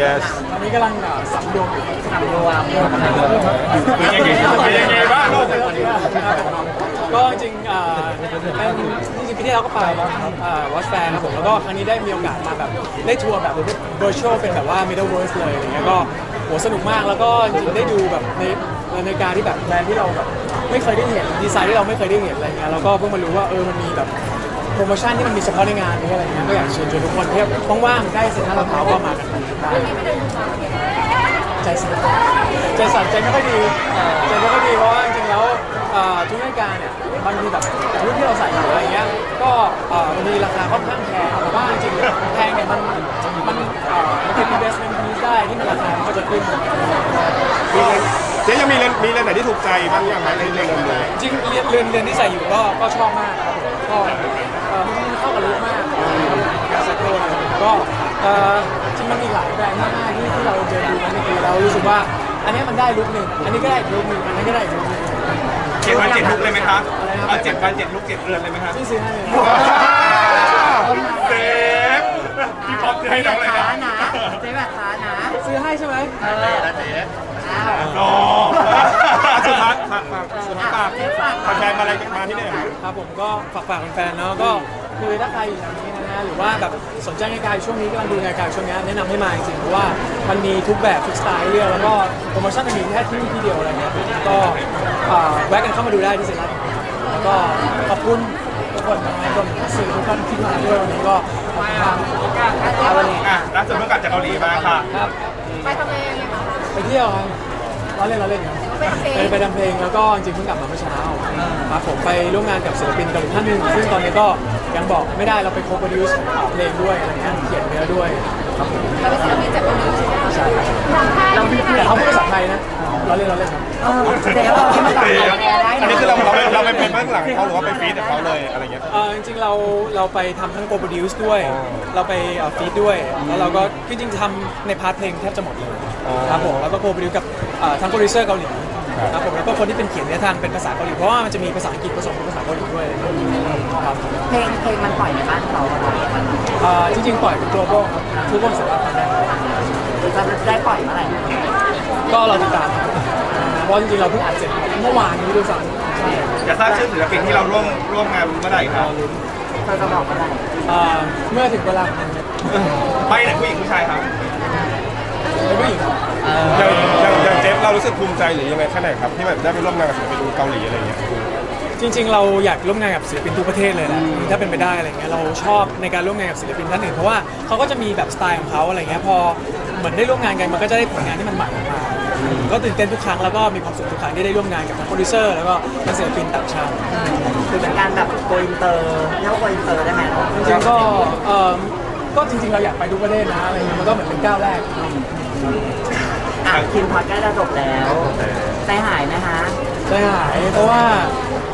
yes ตอนนี้กำลังเอ่อสำรวมอยู่ทำรวมเป็นยังไงเป็นยังไงบ้างลูกก็จริงๆเอ่อเป็นจริงๆปีที่แล้วก็ไปวอชแฟร์ครับผมแล้วก็ครั้งนี้ได้มีโอกาสมาแบบได้ทัวร์แบบ virtual เป็นแบบว่า middle verse เลยอะไรเงี้ยก็โหสนุกมากแล้วก็จริงๆได้ดูแบบในในการที่แบบแบรนด์ที่เราแบบไม่เคยได้เห็นดีไซน์ที่เราไม่เคยได้เห็นอะไรเงี้ยแล้วก็เพิ่งมารู้ว่าเออมันมีแบบ โปรโมชั่นที่มันมีเฉพาะในงานนี้อะไรเงี้ยก็อยากเชิญชวนทุกคนที่ว่างๆใกล้เซ็นทรัลลาดพร้าวก็มากันได้ใจสั่นใจสั่นใจไม่ค่อยดีใจไม่ค่อยดีเพราะว่าจริงๆแล้วทุกรายการเนี่ยบางทีแบบรุ่นที่เราใส่อยู่อะไรเงี้ยก็มันมีราคาค่อนข้างแพงแต่ว่าจริงๆแพงเนี่ยมันมันมันเป็น investment piece ได้ที่มันราคามันก็จะขึ้นเจ๊ยังมีเรือนมีเรือนไหนที่ถูกใจบ้างยังไหมในเรือนเลยจริงเรือนเรือนเรือนที่ใส่อยู่ก็ก็ชอบมากครับผมก็ กับลุคมากการใส่ตัวเนี่ยก็เอ่อจริงมันมีหลายแบรนด์มากๆที่ที่เราเจอดูกันเมื่อกี้เรารู้สึกว่า อันนี้มันได้ลุคหนึ่งอันนี้ก็ได้อีกลุคหนึ่งอันนี้นก็ได้อีกลุคหนึ่งเจ็ดวันเจ็ดลุกเลยไหมคะอะไรนะครับเอาเจ็ดวันเจ็ดลุกเจ็ดเรือนเลยไหมคะที่ซื้อให้เลยเซฟพี่ป๊อปจะให้น้องเลยช้านะนะเจ๊แบบช้านะซื้อให้ใช่ไหมเอออ้าวโอ้สุดท้ายฝากฝากสุดท้ายฝากฝากแฟนมาอะไรมาที่นี่ครับครับผมก็ฝากฝากแฟนๆเนาะก็ คือถ้าใครอยู่แถวนี้นะฮะหรือว่าแบบสนใจงานการช่วงนี้กำลังดูงานการช่วงนี้แนะนำให้มาจริงๆเพราะว่ามันมีทุกแบบทุกสไตล์ให้เลือกแล้วก็โปรโมชั่นมันมีแค่ที่นี่ที่เดียวอะไรเงี้ยก็เอ่อแวะกันเข้ามาดูได้ที่เซ็นทรัลแล้วก็ขอบคุณทุกคนนะครับรวมถึงสื่อทุกท่านที่มาด้วยวันนี้ก็ขอบคุณมากเอาวันนี้อะล่าสุดเพิ่งกลับจากเกาหลีมาค่ะ ครับไปทำเองเลยค่ะไปเที่ยวครับเราเล่นเราเล่นครับ ไปทำเพลงไปไปทำเพลงแล้วก็จริงๆเพิ่งกลับมาเมื่อเช้าครับผมไปร่วมงานกับศิลปินเกาหลีท่านหนึ่งซึ่งตอนนี้ก็ ยังบอกไม่ได้เราไปโคโปรดิวส์เพลงด้วยอะไรเงี้ยเขียนเนื้อด้วยครับผมเราเป็นศิลปินจากเกาหลีใช่ไหมคะใช่ครับเราพี่พี่แต่เขาพูดภาษาไทยนะเราเล่นเราเล่นครับเออเจ๊เราที่มาต่อแกได้อันนี้นะคือเราเราเราไปเป็นเบื้องหลังเขาหรือว่าไปฟีดกับเขาเลยอะไรเงี้ยเออจริงๆเราเราไปทำทั้งโคโปรดิวส์ด้วย เราไปฟีดด้วยแล้วเราก็จริงๆทำในพาร์ทเพลงแทบจะหมดเลยครับผมแล้วก็โคโปรดิวกับเอ่อทั้งโปรดิวเซอร์เกาหลี ครับผมแล้วก็คนที่เป็นเขียนเนื้อทางเป็นภาษาเกาหลีเพราะว่ามันจะมีภาษาอังกฤษผสมกับภาษาเกาหลีด้วยครับเพลงเพลงมันปล่อยในบ้านเขาอะเอ่อจริงๆปล่อยเป็น global ครับทุกคนสามารถทำได้จะได้ปล่อยเมื่อไหร่ก็เราติดตามครับเพราะจริงๆเราเพิ่งอัดเสร็จเมื่อวานนี้ด้วยซ้ำใช่จะทราบชื่อศิลปินที่เราร่วมร่วมงานเมื่อไหร่ครับเธอจะบอกเมื่อไหร่เมื่อถึงเวลาของมันเนี่ยไปไหนผู้หญิงผู้ชายครับ เป็นผู้หญิงครับอย่างอย่างอย่างเจฟเรารู้สึกภูมิใจหรือยังไงแค่ไหนครับที่แบบได้ไปร่วมงานกับศิลปินเกาหลีอะไรเงี้ย จริง ๆ เราอยากร่วมงานกับศิลปินทุกประเทศเลยแหละถ้าเป็นไปได้อะไรเงี้ยเราชอบในการร่วมงานกับศิลปินท่านอื่นเพราะว่าเขาก็จะมีแบบสไตล์ของเขาอะไรเงี้ยพอเหมือนได้ร่วมงานกันมันก็จะได้ผลงานที่มันใหม่ออกมาก็ตื่นเต้นทุกครั้งแล้วก็มีความสุขทุกครั้งที่ได้ร่วมงานกับทั้งโปรดิวเซอร์แล้วก็ทั้งศิลปินต่างชาติ คือเป็นการแบบโกอินเตอร์เรียกว่าโกอินเตอร์ได้ไหมจริงๆก็เอ่อ ก็จริงๆเราอยากไปทุกประเทศนะอะไรเงี้ยมันก็เหมือนเป็นก้าวแรก อะคิมพอดใกล้จะจบแล้วใจหายนะคะ ใจหายเพราะว่า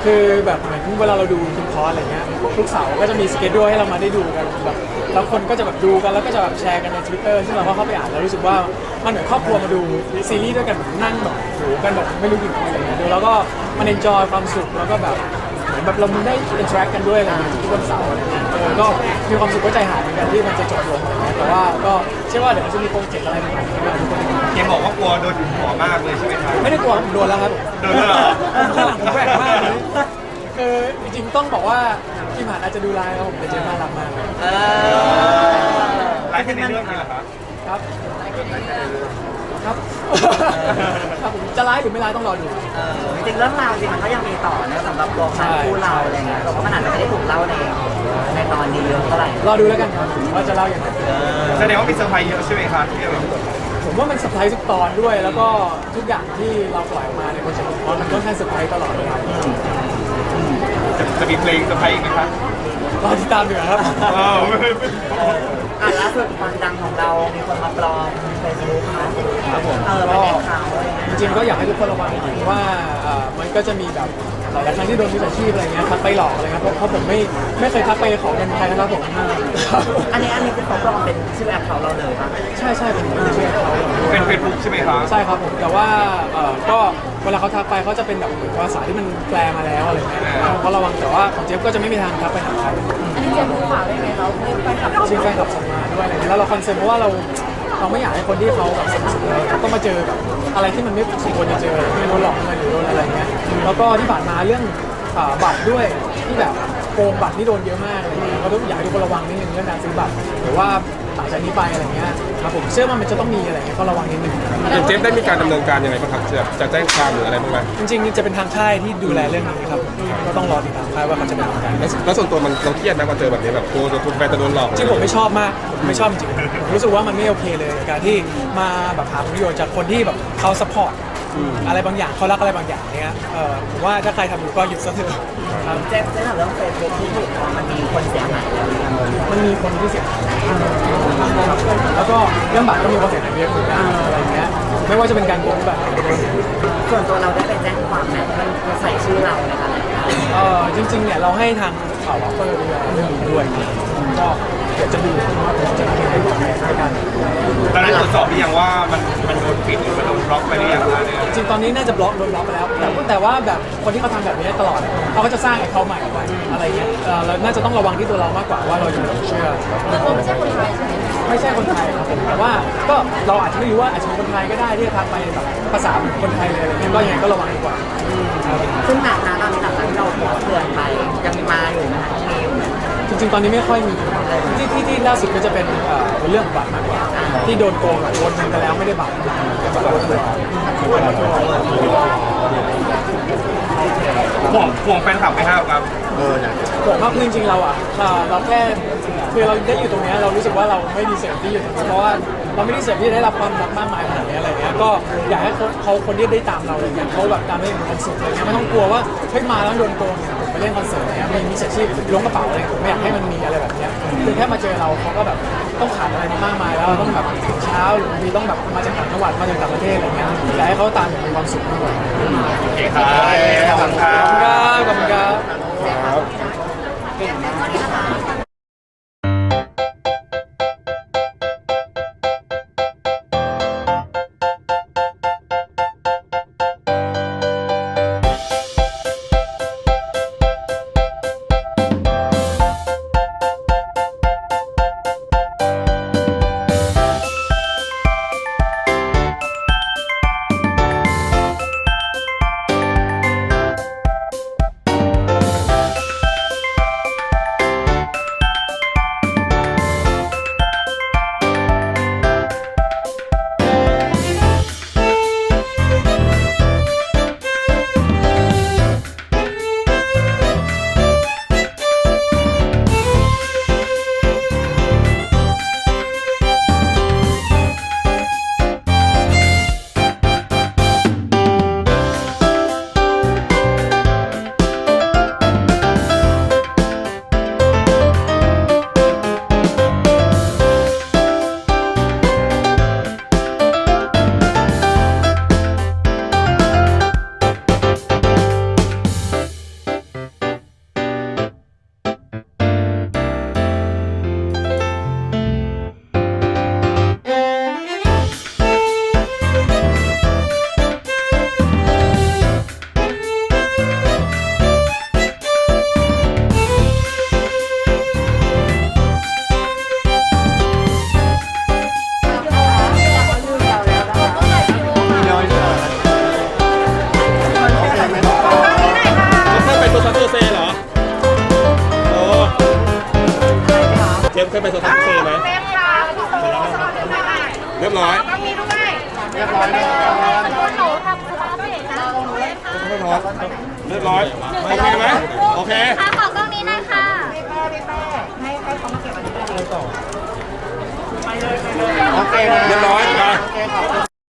คือแบบเหมือนเวลาเราดูคุณพอสอะไรเงี้ยทุกเสาร์ก็จะมีสเกจด้วยให้เรามาได้ดูกันแบบแล้วคนก็จะแบบดูกันแล้วก็จะแบบแชร์กันใน Twitter ซึ่งเราก็เข้าไปอ่านแล้วรู้สึกว่ามันเหมือนครอบครัวมาดูซีรีส์ด้วยกันแบบนั่งแบบโหกันแบบไม่รู้กี่คนอะไรเงี้ยดูแล้วก็มันเอนจอยความสุขแล้วก็แบบเหมือน แบบเราได้อินเทอร์แอคกันด้วยอะไรเงี้ยทุกวันเสาร์อะไรเงี้ยเออก็มีความสุขก็ใจหายเหมือนกันที่มันจะจบลงอะไรเงี้ยแต่ว่าก็เชื่อว่าเดี๋ยวมันจะมีโปรเจกต์อะไรใหม่ๆที่เราทุกคน เกมบอกว่ากลัวโดนหัวมากเลยใช่ไหมครับ ไม่ได้กลัวผมโดนแล้วครับโดนแล้วเหรอผมข้างหลังผมแหวกมากเลยคือจริงๆต้องบอกว่าที่ผ่านอาจจะดูไลน์ครับผมแต่เจมส์น่ารักมากเออไลฟ์ในเรื่องนี้เหรอครับครับ ครับ ครับผมจะไลฟ์หรือไม่ไลฟ์ต้องรอดู เออจริงๆเรื่องราวจริงมันก็ยังมีต่อนะสำหรับตัวของคู่เราอะไรเงี้ยแต่ว่ามันอาจจะไม่ได้ถูกเล่าในในตอนนี้เยอะเท่าไหร่รอดูแล้วกันครับว่าจะเล่าอย่างไรแสดงว่ามีเซอร์ไพรส์เยอะใช่ไหมครับที่แบบผมว่ามันเซอร์ไพรส์ทุกตอนด้วย แล้วก็ทุกอย่างที่เราปล่อยออกมาในโปรเจกต์ของเรามันก็แค่เซอร์ไพรส์ตลอดเวลาจะจะมีเพลงเซอร์ไพรส์อีกไหมครับรอติดตามดีกว่าครับ อ้าวอะล่าสุดความดังของเรา มีคนมาปลอมเฟซบุ๊กนะครับผมเออมาแอบเขาอะไรเงี้ยจริงๆก็อยากให้ทุกคนระวังหน่อยเพราะว่าเอ่อมันก็จะมีแบบ หลายๆครั้งที่โดนมิจฉาชีพอะไรเงี้ยทักไปหลอกอะไรครับเพราะเพราะผมไม่ไม่เคยทักไปขอเงินใครนะครับผมอันนี้อันนี้คือเขาปลอมเป็นชื่อแอปเขาเราเลยปะใช่ใช่ผมไม่ได้เชื่อเขาเป็นเฟซบุ๊กใช่ไหมครับใช่ครับผมแต่ว่าเอ่อก็เวลาเขาทักไปเขาจะเป็นแบบเหมือนภาษาที่มันแปลมาแล้วอะไรเงี้ยเขาระวังแต่ว่าของเจฟก็จะไม่มีทางทักไปหาใครอันนี้เจมส์รู้ข่าวได้ไงเราเล่นไปกับจริงแฟนคลับส่งมาด้วยอะไรเงี้ยแล้วเราคอนเซิร์นเพราะว่าเรา เราไม่อยากให้คนที่เขาแบบสนิทเราต้องมาเจอกับอะไรที่มันไม่สมควรจะเจอไม่โดนหลอกเงินหรือโดนอะไรเงี้ยแล้วก็ที่ผ่านมาเรื่องบัตรด้วยที่แบบ งบัตรที่โดนเยอะมากอะไรเงี้ยก็ต้องอยากให้ทุกคนระวังนิดนึงเรื่องการซื้อบัตรหรือว่าหลังจากนี้ไปอะไรเงี้ยครับผมเชื่อว่ามันจะต้องมีอะไรเงี้ยก็ระวังนิดนึง อย่างเจฟได้มีการดำเนินการยังไงบ้างครับจะจะแจ้งความหรืออะไรบ้างไหมจริงๆจะเป็นทางค่ายที่ดูแลเรื่องนี้ครับก็ต้องรอติดตามค่ายว่าเขาจะเป็นยังไงแล้วแล้วส่วนตัวมันเราเครียดไหมพอเจอแบบนี้แบบกลัวจะถูกแฟนจะโดนหลอกจริงผมไม่ชอบมากผมไม่ชอบจริงๆผมรู้สึกว่ามันไม่โอเคเลยกับการที่มาแบบหาผลประโยชน์จากคนที่แบบเขาสปอร์ต อะไรบางอย่างเขารักอะไรบางอย่างเนี้ยเออผมว่าถ้าใครทำอยู่ก็หยุดซะเถอะครับเจ๊เจ๊ถามเรื่องเฟซบุ๊กที่ถูกฟ้องมันมีคนเสียหายแล้วหรือยังมันมีคนที่เสียหายครับแล้วก็เรื่องบัตรก็มีคนเสียหายเยอะเหมือนกันอะไรอย่างเงี้ยไม่ว่าจะเป็นการโกงแบบส่วนตัวเราได้ไปแจ้งความไหมมันใส่ชื่อเราในการเออจริงๆเนี่ยเราให้ทางข่าววอเปอร์ดูแลเรื่องนี้ด้วยก็เดี๋ยวจะดูว่าผมจะทำยังไงต่อในการตอนนี้ตรวจสอบหรือยังว่ามันมันโดนปิดหรือมันโดนบล็อกไปหรือยังนะเนี่ยจริงๆตอนนี้น่าจะบล็อกโดนบล็อกไปแล้วแต่แต่ว่าแบบคนที่เขาทำแบบนี้ตลอดเขาก็จะสร้างไอ้เขาใหม่ไว้อะไรเงี้ยเอ่อเราน่าจะต้องระวังที่ตัวเรามากกว่าว่าเราจะเชื่อแต่เขาไม่ใช่คนไทยใช่ไหมไม่ใช่คนไทยครับผมแต่ว่าก็เราอาจจะไม่รู้ว่าอาจจะเป็นคนไทยก็ได้ที่จะทำไปแบบภาษาเหมือนคนไทยเลยอะไรเงี้ยก็ยังไงก็ระวังดีกว่าครับซึ่งหนัก ริงๆ ตอนนี้ไม่ค่อยมีที่ที่ที่ล่าสุดก็จะเป็นเอ่อเป็นเรื่องบัตรมากกว่า ที่โดนโกงแบบโอนเงินไปแล้วไม่ได้บัตรห่วงห่วงแฟนคลับไหมครับครับผมว่าคือจริงๆเราอะเอ่อเราแค่คือเราได้อยู่ตรงเนี้ยเรารู้สึกว่าเราไม่ดีเสิร์ฟที่อยู่ตรงนี้เพราะว่า เราไม่ได้เสิร์ฟที่จะได้รับความรักมากมายขนาดนี้อะไรเงี้ย ก็อยากให้คนเขาคนที่ได้ตามเราอะไรเงี้ยเขาแบบตามได้มีความสุขอะไรเงี้ยไม่ต้องกลัวว่าเฮ้ยมาแล้วโดนโกงเนี่ยผมไปเล่นคอนเสิร์ตอะไรเงี้ยมีมิจฉาชีพล้วงกระเป๋าอะไรเงี้ยผมไม่อยากให้มันมีอะไรแบบเนี้ยคือแค่มาเจอเราเขาก็แบบต้องขาดอะไรมามากมายแล้วต้องแบบตื่นเช้าหรือบางทีต้องแบบมาจากต่างจังหวัดมาจากต่างประเทศอะไรเงี้ยอยากให้เขาตามอย่างมีความสุขมากกว่าโอเคครับขอบคุณครัขอบคุณครับขอบคุณครับ เรียบร้อยก็มีด้วยเรียบร้อยแล้วคนหนูทำสมาร์ทเฟสนะไม่พอเรียบร้อยโอเคไหมโอเคค่ะขอกล้องนี้หน่อยค่ะเรียบร้อยไป